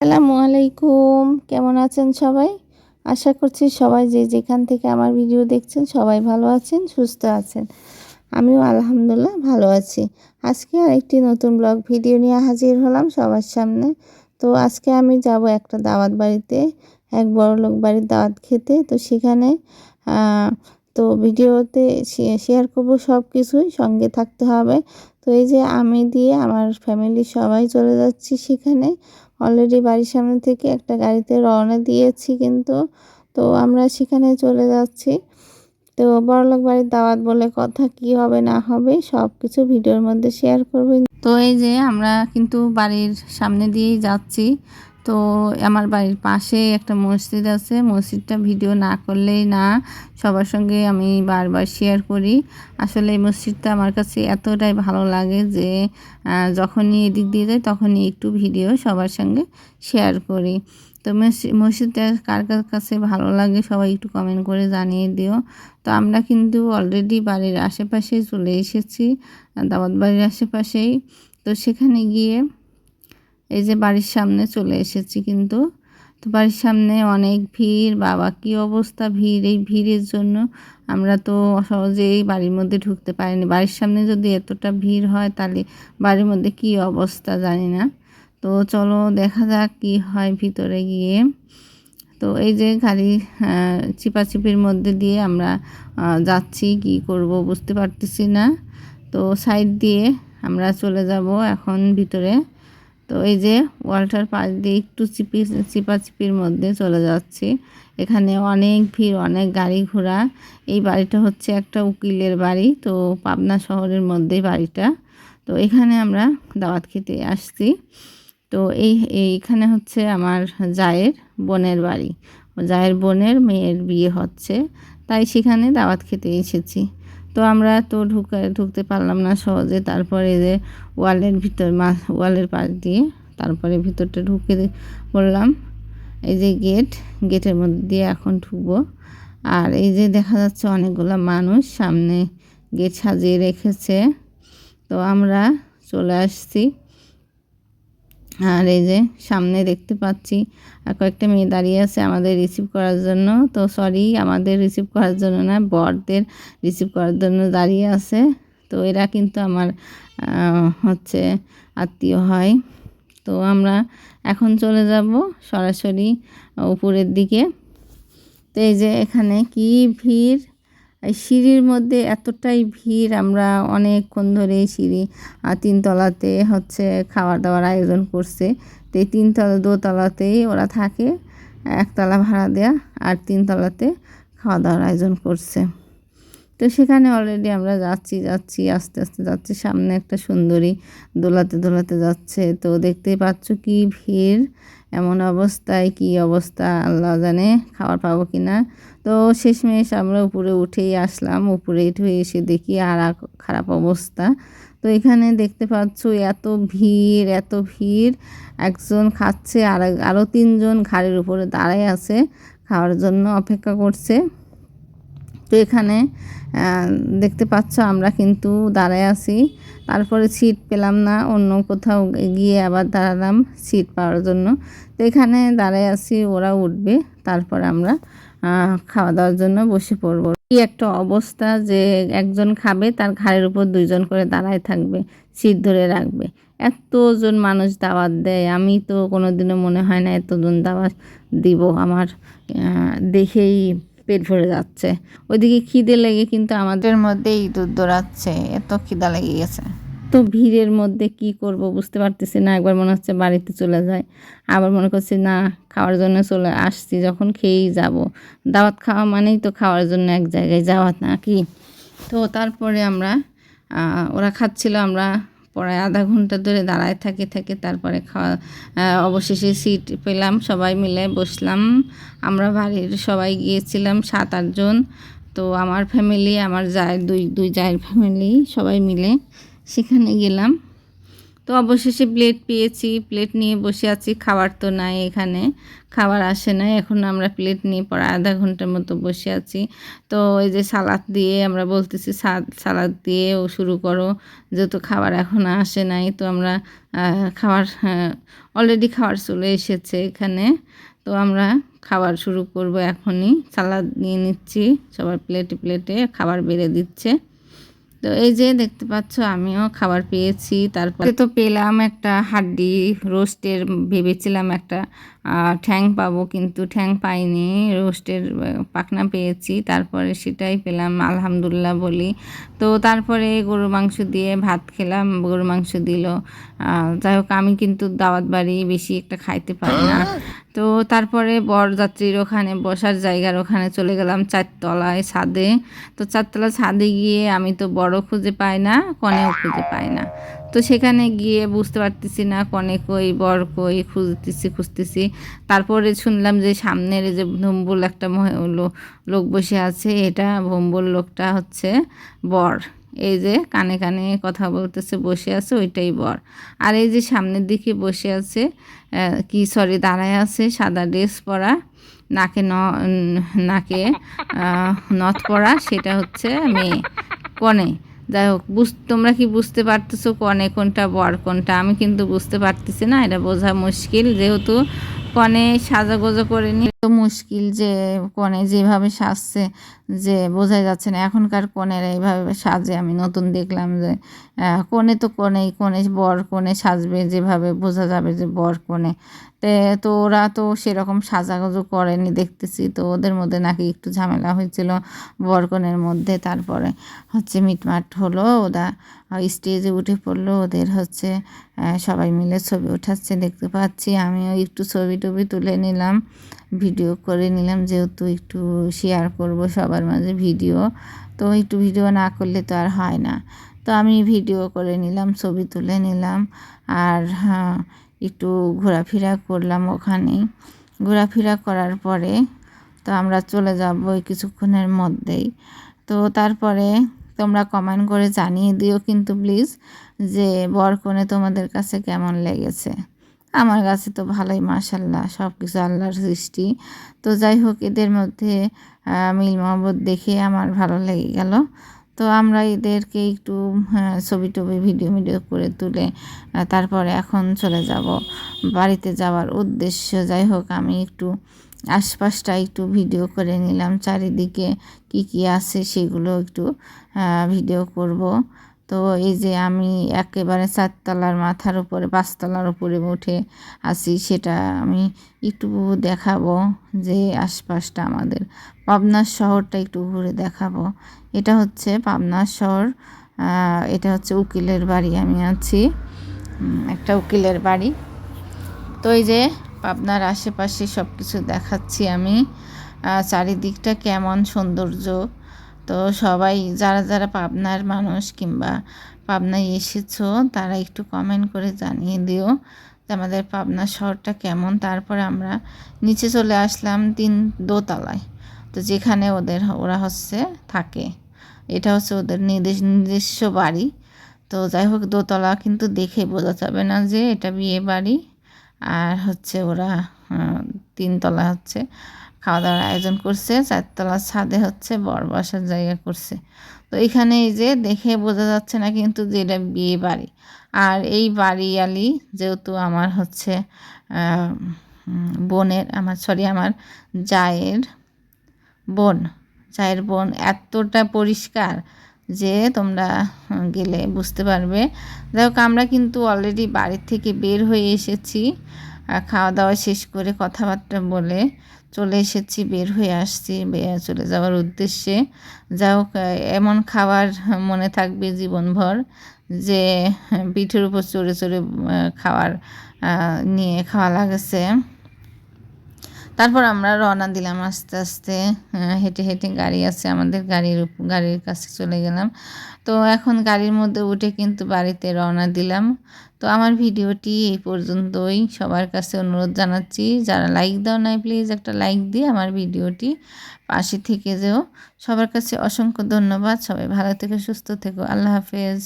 আসসালামু আলাইকুম। কেমন আছেন সবাই? আশা করছি সবাই যে যেখান থেকে আমার ভিডিও দেখছেন সবাই ভালো আছেন, সুস্থ আছেন। আমিও আলহামদুলিল্লাহ ভালো আছি। আজকে আরেকটি নতুন ব্লগ ভিডিও নিয়ে হাজির হলাম সবার সামনে। তো আজকে আমি যাব একটা দাওয়াত বাড়িতে, এক বড় লোক বাড়ির দাওয়াত খেতে। তো সেখানে তো ভিডিওতে শেয়ার করব সব কিছুই সঙ্গে থাকতে হবে। তো এই যে আমি দিয়ে আমার ফ্যামিলি সবাই চলে যাচ্ছি সেখানে। অলরেডি বাড়ির সামনে থেকে একটা গাড়িতে রওনা দিয়েছি কিন্তু, তো আমরা সেখানে চলে যাচ্ছি। তো বড়লোক বাড়ির দাওয়াত বলে কথা কি হবে না হবে সব কিছু ভিডিওর মধ্যে শেয়ার করবেন তো এই যে আমরা কিন্তু বাড়ির সামনে দিয়েই যাচ্ছি। তো আমার বাড়ির পাশে একটা মসজিদ আছে। মসজিদটা ভিডিও না করলেই না, সবার সঙ্গে আমি বারবার শেয়ার করি। আসলে এই মসজিদটা আমার কাছে এতটাই ভালো লাগে যে যখনই এদিক দিয়ে যাই তখনই একটু ভিডিও সবার সঙ্গে শেয়ার করি। তো মসজিদটা কার কার কাছে ভালো লাগে সবাই একটু কমেন্ট করে জানিয়ে দিও। তো আমরা কিন্তু অলরেডি বাড়ির আশেপাশে চলে এসেছি, দাওয়াত বাড়ির আশেপাশেই। তো সেখানে গিয়ে এই যে বাড়ির সামনে চলে এসেছি কিন্তু। তো বাড়ির সামনে অনেক ভিড়, বাবা কি অবস্থা ভিড়? এই ভিড়ের জন্য আমরা তো সহজেই বাড়ির মধ্যে ঢুকতে পারিনি। বাড়ির সামনে যদি এতটা ভিড় হয় তাহলে বাড়ির মধ্যে কি অবস্থা জানি না। তো চলো দেখা যাক কি হয় ভিতরে গিয়ে। তো এই যে গাড়ি চিপাচিপির মধ্যে দিয়ে আমরা যাচ্ছি, কি করব বুঝতে পারতেছি না। তো সাইড দিয়ে আমরা চলে যাব এখন ভিতরে। তো এই যে ওয়ালটার পাশ দিয়ে একটু চিপি চিপাচিপির মধ্যে চলে যাচ্ছি। এখানে অনেক ভিড়, অনেক গাড়ি ঘোড়া। এই বাড়িটা হচ্ছে একটা উকিলের বাড়ি, তো পাবনা শহরের মধ্যেই বাড়িটা। তো এখানে আমরা দাওয়াত খেতে আসছি। তো এই এইখানে হচ্ছে আমার জায়ের বোনের বাড়ি। জায়ের বোনের মেয়ের বিয়ে হচ্ছে, তাই সেখানে দাওয়াত খেতে এসেছি। তো আমরা তো ঢুকে, ঢুকতে পারলাম না সহজে। তারপরে যে ওয়ালের ভিতর মা, ওয়ালের পাশ দিয়ে তারপরে ভিতরটা ঢুকে পড়লাম এই যে গেট, গেটের মধ্যে দিয়ে এখন ঢুকবো। আর এই যে দেখা যাচ্ছে অনেকগুলো মানুষ সামনে গেট সাজিয়ে রেখেছে। তো আমরা চলে আসছি। আর এই যে সামনে দেখতে পাচ্ছি কয়েকটা মেয়ে দাঁড়িয়ে আছে আমাদের রিসিভ করার জন্য। তো সরি আমাদের রিসিভ করার জন্য না, বরদের রিসিভ করার জন্য দাঁড়িয়ে আছে। তো এরা কিন্তু আমার হচ্ছে আত্মীয় হয়। তো আমরা এখন চলে যাব সরাসরি উপরের দিকে। তো এই যে এখানে কি ভিড়? সিঁড়ির মধ্যে এতটাই ভিড়, আমরা অনেকক্ষণ ধরে সিঁড়ি তিনতলাতে হচ্ছে খাওয়ার দাওয়ার আয়োজন করছে। তো এই তিনতলা, দোতলাতেই ওরা থাকে, একতলা ভাড়া দেয়া আর তিনতলাতে খাওয়া দাওয়ার আয়োজন করছে। তো সেখানে অলরেডি আমরা যাচ্ছি যাচ্ছি, আস্তে আস্তে যাচ্ছি। সামনে একটা সুন্দরী দোলাতে দোলাতে যাচ্ছে। তো দেখতেই পাচ্ছ কি ভিড়। এমন অবস্থায় কি অবস্থা, আল্লাহ জানে খাবার পাবো কি না তো শেষমেশ আমরা উপরে উঠেই আসলাম, উপরে উঠে এসে দেখি আর খারাপ অবস্থা। তো এখানে দেখতে পাচ্ছ এত ভিড় এত ভিড়। একজন খাচ্ছে, আর আরও তিনজন ঘাড়ের উপরে দাঁড়ায় আছে, খাওয়ার জন্য অপেক্ষা করছে। তো এখানে দেখতে পাচ্ছ আমরা কিন্তু দাঁড়ায় আছি। তারপরে সিট পেলাম না, অন্য কোথাও গিয়ে আবার দাঁড়ালাম সিট পাওয়ার জন্য। তো এখানে দাঁড়ায় আছি, ওরা উঠবে, তারপর আমরা খাওয়া দাওয়ার জন্য বসে পড়ব। কি একটা অবস্থা যে একজন খাবে, তার ঘাড়ের উপর দুইজন করে দাঁড়ায় থাকবে সিট ধরে রাখবে। এতজন মানুষ দাওয়াত দেয়, আমি তো কোনোদিনও মনে হয় না এতজন দাওয়াত দিব আমার দেখেই পেট ভরে যাচ্ছে। ওইদিকে খিদে লেগে কিন্তু আমাদের মধ্যে ইঁদুর দৌড়াচ্ছে এত খিদা লেগে গেছে। তো ভিড়ের মধ্যে কি করব বুঝতে পারতেছি না একবার মনে হচ্ছে বাড়িতে চলে যায় আবার মনে করছি না খাওয়ার জন্য চলে আসছি যখন খেয়েই যাব। দাওয়াত খাওয়া মানেই তো খাওয়ার জন্য এক জায়গায় যাওয়া না কি তো তারপরে আমরা ওরা খাচ্ছিল আমরা প্রায় আধা ঘণ্টা ধরে দাঁড়ায় থাকে থাকে তারপরে খাওয়া অবশেষে সিট পেলাম, সবাই মিলে বসলাম। আমরা বাড়ির সবাই গিয়েছিলাম সাত আটজন তো আমার ফ্যামিলি আমার যায় দুই দুই জায়ের ফ্যামিলি সবাই মিলে সেখানে গেলাম। তো অবশেষে প্লেট পেয়েছি। প্লেট নিয়ে বসে আছি, খাবার তো নাই এখানে। খাবার আসে নাই, এখন আমরা প্লেট নিয়ে পরে আধা ঘণ্টার মতো বসে আছি। তো এই যে সালাদ দিয়ে আমরা বলতেছি সালাদ দিয়ে ও শুরু করো। যেহেতু খাবার এখন আসে নাই, তো আমরা খাবার অলরেডি খাবার চলে এসেছে এখানে। তো আমরা খাবার শুরু করব এখনই। সালাদ নিয়ে নিচ্ছি সবার প্লেটে প্লেটে খাবার বেড়ে দিচ্ছে। তো এই যে দেখতে পাচ্ছ, আমিও খাবার পেয়েছি। তারপরে তো পেলাম একটা হাড্ডি, রোস্টের ভেবেছিলাম একটা ঠ্যাং পাবো কিন্তু ঠ্যাং পাইনি, রোস্টের পাখনা পেয়েছি, তারপরে সেটাই পেলাম, আলহামদুলিল্লাহ বলি। তো তারপরে গরু মাংস দিয়ে ভাত খেলাম গরু মাংস দিল। যাই হোক, আমি কিন্তু দাওয়াত বাড়ি বেশি একটা খাইতে পারি না। তো তারপরে বরযাত্রীর ওখানে, বসার জায়গার ওখানে চলে গেলাম চারতলায় ছাদে। তো চারতলা ছাদে গিয়ে আমি তো বড় খুঁজে পাই না, কনেও খুঁজে পাই না। তো সেখানে গিয়ে বুঝতে পারতেছি না, কনে কই, বর কই, খুঁজতেছি খুঁজতেছি। তারপরে শুনলাম যে সামনের যে ভম্বুল একটা লোক বসে আছে, এটা ভম্বুল লোকটা হচ্ছে বর। এই যে কানে কানে কথা বলতেছে, বসে আছে, ওইটাই বর। আর এই যে সামনের দিকে বসে আছে কি সরি দাঁড়ায় আছে, সাদা ড্রেস পরা, নাকে ন নাকে নথ পরা, সেটা হচ্ছে মেয়ে, কনে। যাই হোক, বুঝ, তোমরা কি বুঝতে পারতেছো কনে কোনটা বর, কোনটা? আমি কিন্তু বুঝতে পারতেছি না, এটা বোঝা মুশকিল। যেহেতু কনে সাজাগোজা করে নিয়ে তো মুশকিল যে কনে যেভাবে সাজছে। যে বোঝা যাচ্ছে না, এখনকার কনেরা এইভাবে সাজে আমি নতুন দেখলাম যে কনে তো কনেই, কনে বর, কনে সাজবে যেভাবে বোঝা যাবে যে বর, কনে। তে, তো ওরা তো সেরকম সাজাগুজো করেনি দেখতেছি, তো ওদের মধ্যে নাকি একটু ঝামেলা হয়েছিল বরকনের মধ্যে। তারপরে হচ্ছে মিটমাট হলো, ওরা স্টেজে উঠে পড়ল, ওদের হচ্ছে সবাই মিলে ছবি উঠাচ্ছে, দেখতে পাচ্ছি। আমিও একটু ছবি টবি তুলে নিলাম, ভিডিও করে নিলাম, যেহেতু একটু শেয়ার করব সবার মাঝে ভিডিও। তো একটু ভিডিও না করলে তো আর হয় না। তো আমি ভিডিও করে নিলাম, ছবি তুলে নিলাম আর হ্যাঁ একটু ঘোরাফেরা করলাম ওখানেই ঘোরাফেরা করার পরে তো আমরা চলে যাব ওই কিছুক্ষণের মধ্যেই। তো তারপরে তোমরা কমেন্ট করে জানিয়ে দিও কিন্তু প্লিজ যে বরকনে তোমাদের কাছে কেমন লেগেছে। আমার কাছে তো ভালোই মাসাল্লাহ সব কিছু আল্লাহর সৃষ্টি। তো যাই হোক এদের মধ্যে মিল মহব্বত দেখে আমার ভালো লেগে গেল। তো আমরা এদেরকে একটু হ্যাঁ, ছবি টবি ভিডিও ভিডিও করে তুলে তারপরে এখন চলে যাব বাড়িতে যাওয়ার উদ্দেশ্য। যাই হোক আমি একটু আশপাশটা একটু ভিডিও করে নিলাম চারিদিকে কি কি আছে সেগুলো একটু ভিডিও করব। তো এই যে আমি একেবারে চারতলার মাথার উপরে, পাঁচতলার উপরে উঠে আসি সেটা আমি একটু দেখাবো যে আশপাশটা আমাদের। পাবনার শহরটা একটু ঘুরে দেখাবো। এটা হচ্ছে পাবনার শহর এটা হচ্ছে উকিলের বাড়ি, আমি আছি একটা উকিলের বাড়ি। তো এই যে পাবনার আশেপাশে সব কিছু দেখাচ্ছি আমি চারিদিকটা কেমন সৌন্দর্য। তো সবাই, যারা যারা পাবনার মানুষ কিংবা পাবনায় এসেছ, তারা একটু কমেন্ট করে জানিয়ে দিও যে আমাদের পাবনা শহরটা কেমন। তারপরে আমরা নিচে চলে আসলাম তিন দোতলায়। তো যেখানে ওদের, ওরা হচ্ছে থাকে। এটা হচ্ছে ওদের নির্দিষ্ট নিজস্ব বাড়ি। তো যাই হোক, দোতলা কিন্তু দেখে বোঝা যাবে না যে এটা বিয়ে বাড়ি। আর হচ্ছে ওরা তিনতলা হচ্ছে। খাওয়া দাওয়ার আয়োজন করছে চারতলার ছাদে হচ্ছে বর বসার জায়গা করছে। তো এখানে এই যে দেখে বোঝা যাচ্ছে না কিন্তু যে এটা বিয়ে বাড়ি। আর এই বাড়ি আলি যেহেতু আমার হচ্ছে বোনের, আমার, সরি, আমার জায়ের বোন জায়ের বোন এতটা পরিষ্কার যে তোমরা গেলে বুঝতে পারবে। যাই হোক, আমরা কিন্তু অলরেডি বাড়ির থেকে বের হয়ে এসেছি। খাওয়া দাওয়া শেষ করে কথাবার্তা বলে চলে এসেছি, বের হয়ে আসছি চলে যাওয়ার উদ্দেশ্যে। যা হোক এমন খাবার মনে থাকবে জীবনভর যে, পিঠের উপর চড়ে চড়ে খাওয়ার নিয়ে খাওয়া লাগেছে। তারপর আমরা রওনা দিলাম আস্তে আস্তে হেঁটে হেঁটে গাড়ি আছে আমাদের গাড়ির গাড়ির কাছে চলে গেলাম। তো এখন গাড়ির মধ্যে উঠে কিন্তু বাড়িতে রওনা দিলাম। তো আমার ভিডিওটি এই পর্যন্তই। সবার কাছে অনুরোধ জানাচ্ছি, যারা লাইক দাও নাই প্লিজ একটা লাইক দিয়ে আমার ভিডিওটি পাশে থেকে যেও। সবার কাছে অসংখ্য ধন্যবাদ। সবাই ভালো থেকে, সুস্থ থেকো। আল্লাহ হাফেজ।